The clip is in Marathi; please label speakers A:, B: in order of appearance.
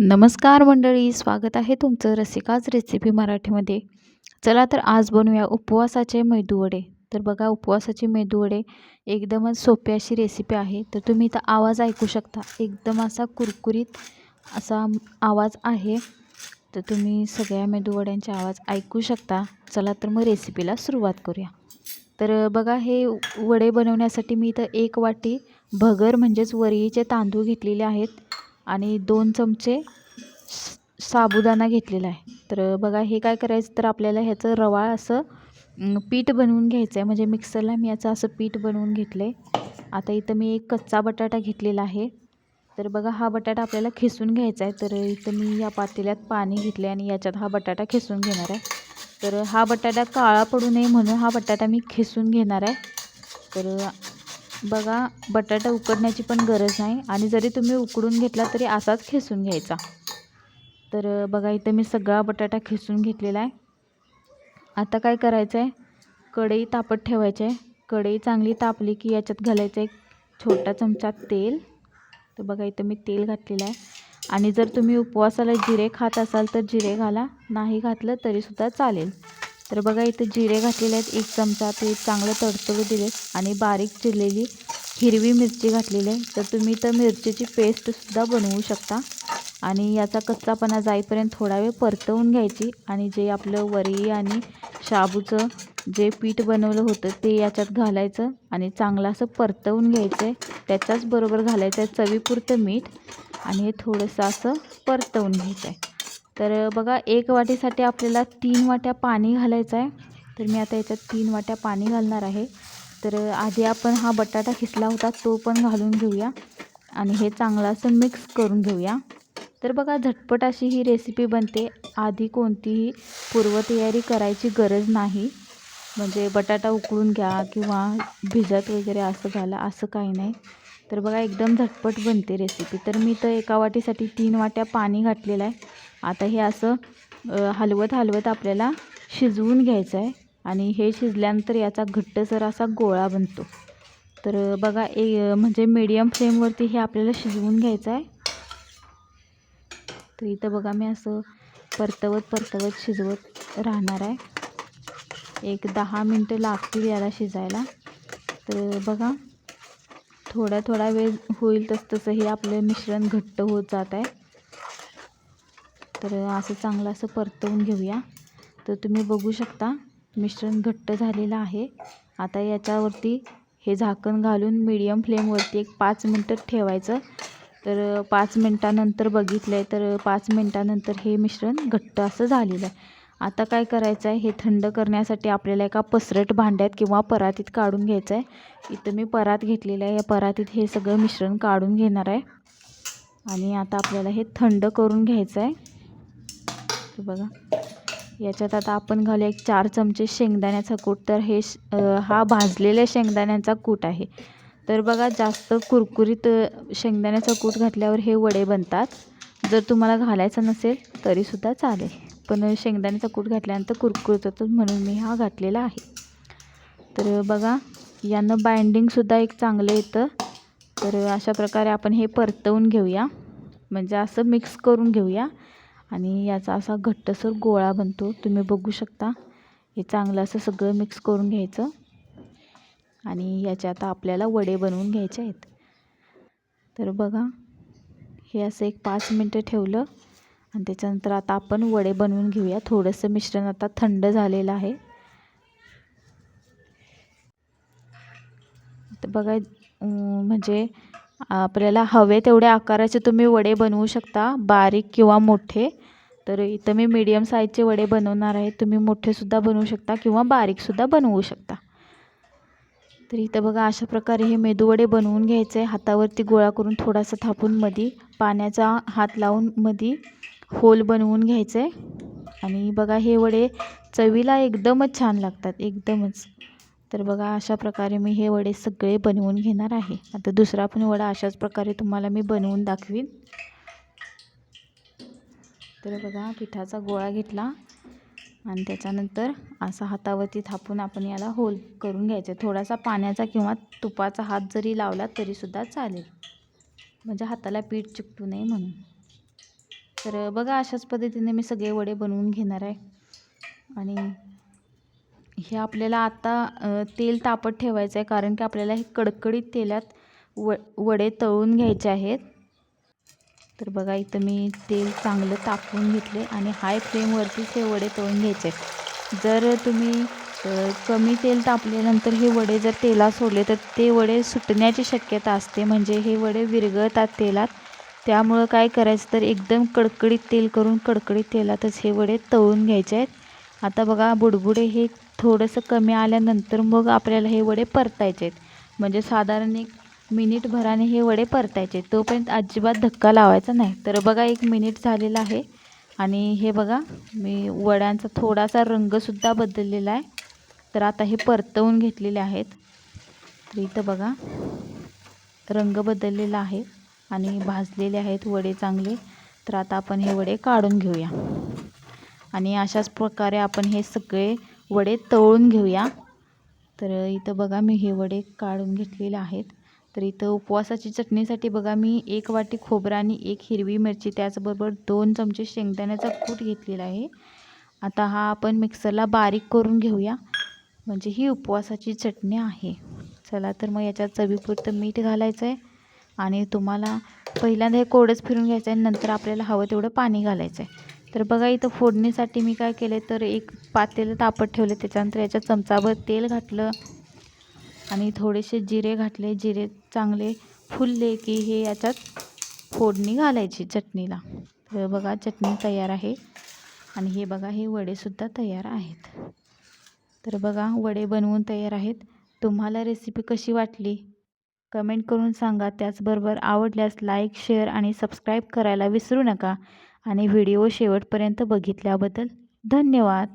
A: नमस्कार मंडळी स्वागत आहे तुमचं रसिकाच रेसिपी मराठीमध्ये. चला तर आज बनवूया उपवासाचे मेदूवडे तर बघा उपवासाचे मेदूवडे एकदमच सोपी अशी रेसिपी आहे. तर तुम्ही इथं आवाज ऐकू शकता. एकदम असा कुरकुरीत असा आवाज आहे. तर तुम्ही सगळ्या मेदूवड्यांचे आवाज ऐकू शकता. चला तर मग रेसिपीला सुरुवात करूया. तर बघा हे वडे बनवण्यासाठी मी इथं एक वाटी भगर म्हणजेच वरीचे तांदूळ घेतलेले आहेत. आणि दोन चमचे साबुदाणा घेतलेला आहे. तर बघा हे काय करायचं तर आपल्याला ह्याचं रवाळ असं पीठ बनवून घ्यायचं आहे म्हणजे मिक्सरला मी याचं असं पीठ बनवून घेतलं आहे आता इथं मी एक कच्चा बटाटा घेतलेला आहे. तर बघा हा बटाटा आपल्याला खेसून घ्यायचा आहे तर इथं मी या पातेल्यात पाणी घेतलं आहे आणि याच्यात हा बटाटा खेसून घेणार आहे. तर हा बटाटा काळा पडू नये म्हणून हा बटाटा मी खेसून घेणार आहे. तर बघा बटाटा उकडण्याची पण गरज नाही आणि जरी तुम्ही उकडून घेतला तरी असाच खेसून घ्यायचा. तर बघा इथं मी सगळा बटाटा खेसून घेतलेला आहे. आता काय करायचं आहे कढई तापत ठेवायची आहे कढई चांगली तापली की याच्यात घालायचं एक छोटा चमचा तेल. तर बघा इथं मी तेल घातलेलं आहे. आणि जर तुम्ही उपवासाला जिरे खात असाल तर जिरे घाला. नाही घातलं तरीसुद्धा चालेल. तर बघा इथं जिरे घातलेले आहेत. एक चमचा ते चांगलं तडतडू दिले आणि बारीक चिरलेली हिरवी मिरची घातलेली आहे. तर तुम्ही तर मिरचीची पेस्टसुद्धा बनवू शकता. आणि याचा कच्चापणा जाईपर्यंत थोडा वेळ परतवून घ्यायची. आणि जे आपलं वरी आणि शाबूचं जे पीठ बनवलं होतं ते याच्यात घालायचं आणि चांगलं असं परतवून घ्यायचं आहे त्याच्याच बरोबर घालायचं आहे चवीपुरतं मीठ. आणि हे थोडंसं असं परतवून घ्यायचं आहे तर बघा एक वाटीसाठी आपल्याला तीन वाट्या पाणी घालायचं आहे. तर मी आता याच्यात तीन वाट्या पाणी घालणार आहे. तर आधी आपण हा बटाटा खिसला होता तो पण घालून घेऊया. आणि हे चांगलं असं मिक्स करून घेऊया. तर बघा झटपट अशी ही रेसिपी बनते. आधी कोणतीही पूर्वतयारी करायची गरज नाही. म्हणजे बटाटा उकळून घ्या किंवा भिजत वगैरे असं घाला असं काही नाही. तर बघा एकदम झटपट बनते रेसिपी तर मी तर एका वाटीसाठी तीन वाट्या पाणी घातलेलं आहे. आता हे असं हलवत हलवत आपल्याला शिजवून घ्यायचं आहे. आणि हे शिजल्यानंतर याचा घट्टसर असा गोळा बनतो. तर बघा ए म्हणजे मीडियम फ्लेमवरती हे आपल्याला शिजवून घ्यायचं आहे. तर इथं बघा मी असं परतवत परतवत शिजवत राहणार आहे. एक दहा मिनटं लागतील याला शिजायला. तर बघा थोडा थोडा वेळ होईल तस तसं हे आपलं मिश्रण घट्ट होत जात आहे. तर असं चांगलं असं परतवून घेऊया. तर तुम्ही बघू शकता मिश्रण घट्ट झालेलं आहे. आता याच्यावरती हे झाकण घालून मीडियम फ्लेमवरती एक पाच मिनटं ठेवायचं. तर पाच मिनटानंतर बघितलं आहे तर पाच मिनटानंतर हे मिश्रण घट्ट असं झालेलं आहे. आता काय करायचं आहे हे थंड करण्यासाठी आपल्याला एका पसरट भांड्यात किंवा परातीत काढून घ्यायचं आहे इथं मी परात घेतलेलं आहे. या परातीत हे सगळं मिश्रण काढून घेणार आहे. आणि आता आपल्याला हे थंड करून घ्यायचं आहे बघा. याच्यात आता आपण घालूया एक चार चमचे शेंगदाण्याचा कूट. तर हे हा भाजलेल्या शेंगदाण्याचा कूट आहे. तर बघा जास्त कुरकुरीत शेंगदाण्याचा कूट घातल्यावर हे वडे बनतात. जर तुम्हाला घालायचं नसेल तरीसुद्धा चालेल. पण शेंगदाण्याचा कूट घातल्यानंतर कुरकुरीत होतं म्हणून मी हा घातलेला आहे. तर बघा यानं बाइंडिंगसुद्धा एक चांगलं येतं. तर अशा प्रकारे आपण हे परतवून घेऊया. म्हणजे असं मिक्स करून घेऊया. आणि याचा असा घट्टसर गोळा बनतो. तुम्ही बघू शकता. हे चांगलं असं सगळं मिक्स करून घ्यायचं. आणि याचे आता आपल्याला वडे बनवून घ्यायचे आहेत. तर बघा हे असं एक पाच मिनटं ठेवलं. आणि त्याच्यानंतर आता आपण वडे बनवून घेऊया. थोडंसं मिश्रण आता थंड झालेलं आहे. तर बघा म्हणजे आपल्याला हवे तेवढ्या आकाराचे तुम्ही वडे बनवू शकता बारीक किंवा मोठे. तर इथं मी मीडियम साईजचे वडे बनवणार आहे. तुम्ही मोठेसुद्धा बनवू शकता किंवा बारीकसुद्धा बनवू शकता. तर इथं बघा अशा प्रकारे हे मेदूवडे बनवून घ्यायचे. हातावरती गोळा करून थोडासा थापून मधी पाण्याचा हात लावून मधी होल बनवून घ्यायचं आहे आणि बघा हे वडे चवीला एकदमच छान लागतात एकदमच. तर बघा अशा प्रकारे मी हे वडे सगळे बनवून घेणार आहे. आता दुसरा पण वडा अशाच प्रकारे तुम्हाला मी बनवून दाखवीन. तर बघा पिठाचा गोळा घेतला. आणि त्याच्यानंतर असा हातावरती थापून आपण याला होल करून घ्यायचं. थोडासा पाण्याचा किंवा तुपाचा हात जरी लावला तरीसुद्धा चालेल. म्हणजे हाताला पीठ चिकटू नये म्हणून. तर बघा अशाच पद्धतीने मी सगळे वडे बनवून घेणार आहे. आणि हे आपल्याला आता तेल तापत ठेवायचं आहे कारण की आपल्याला हे कडकडीत तेलात व वडे तळून घ्यायचे आहेत. तर बघा इथं मी तेल चांगलं तापवून घेतले आणि हाय फ्लेमवरतीच हे वडे तळून घ्यायचे आहेत. जर तुम्ही कमी तेल तापल्यानंतर हे वडे जर तेलात सोडले तर ते वडे सुटण्याची शक्यता असते. म्हणजे हे वडे विरघळतात तेलात. त्यामुळं काय करायचं तर एकदम कडकडीत तेल करून कडकडीत तेलातच हे वडे तळून घ्यायचे आहेत. आता बघा बुडबुडे हे थोडंसं कमी आल्यानंतर मग आपल्याला हे वडे परतायचे आहेत. म्हणजे साधारण एक मिनिटभराने हे वडे परतायचे तोपर्यंत अजिबात धक्का लावायचा नाही. तर बघा एक मिनिट झालेला आहे. आणि हे बघा मी वड्यांचा थोडासा रंगसुद्धा बदललेला आहे. तर आता हे परतवून घेतलेले आहेत. तर इथं बघा रंग बदललेला आहे. आणि भाजलेले आहेत वडे चांगले तर आता आपण हे वडे काढून घेऊया. आणि अशाच प्रकारे आपण हे सगळे वडे तळून घेऊया. तर इथं बघा मी हे वडे काढून घेतलेले आहेत. तर इथं उपवासाची चटणीसाठी बघा मी एक वाटी खोबरं आणि एक हिरवी मिरची त्याचबरोबर दोन चमचे शेंगदाण्याचा कूट घेतलेला आहे. आता हा आपण मिक्सरला बारीक करून घेऊया. म्हणजे ही उपवासाची चटणी आहे. चला तर मग याच्यात चवीपुरतं मीठ घालायचं आहे आणि तुम्हाला पहिल्यांदा हे कोरडंच फिरून घ्यायचं आहे नंतर आपल्याला हवं तेवढं पाणी घालायचं आहे तर बघा इथं फोडणीसाठी मी काय केलं तर एक पातेलं तापत ठेवले त्याच्यानंतर याच्यात चमचाभर तेल घातलं आणि थोडेसे जिरे घातले. जिरे चांगले फुलले की हे याच्यात फोडणी घालायची चटणीला. तर बघा चटणी तयार आहे आणि हे बघा हे वडेसुद्धा तयार आहेत. तर बघा वडे बनवून तयार आहेत. तुम्हाला रेसिपी कशी वाटली? कमेंट करून सांगा. त्याचबरोबर आवडल्यास लाईक शेअर आणि सबस्क्राईब करायला विसरू नका. आणि व्हिडिओ शेवटपर्यंत बघितल्याबद्दल धन्यवाद.